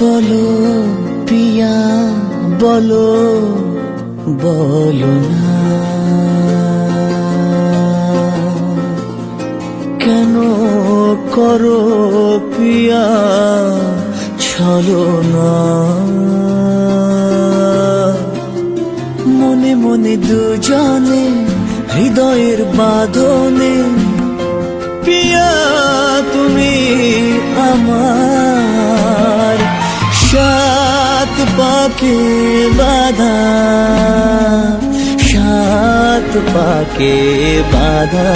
বলো পিয়া, বলো বলো না। কেন করো পিয়া, ছলো না। মনে মনে দুজনে হৃদয়ের বাঁধনে, পিয়া তুমি আমার পাকে বাধা সাত পাকে বাধা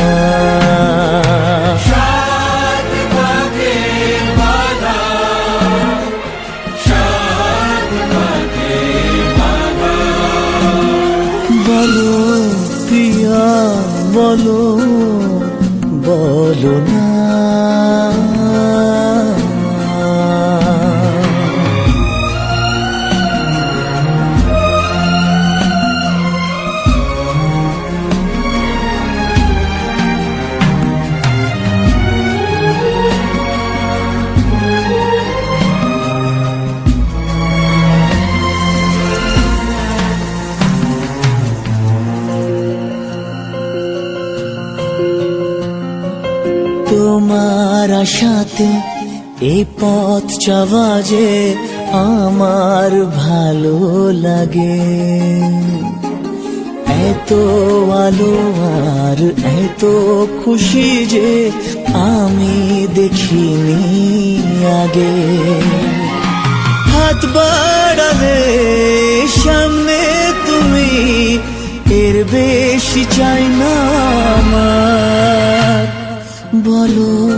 বলো বলো বলো না তোমার আশাতে এই পথ চাওয়া যে আমার ভালো লাগে। এত আলো আর এত খুশি যে আমি দেখিনি আগে। হাত বাড়ালে বেশি চাই না আমার বলো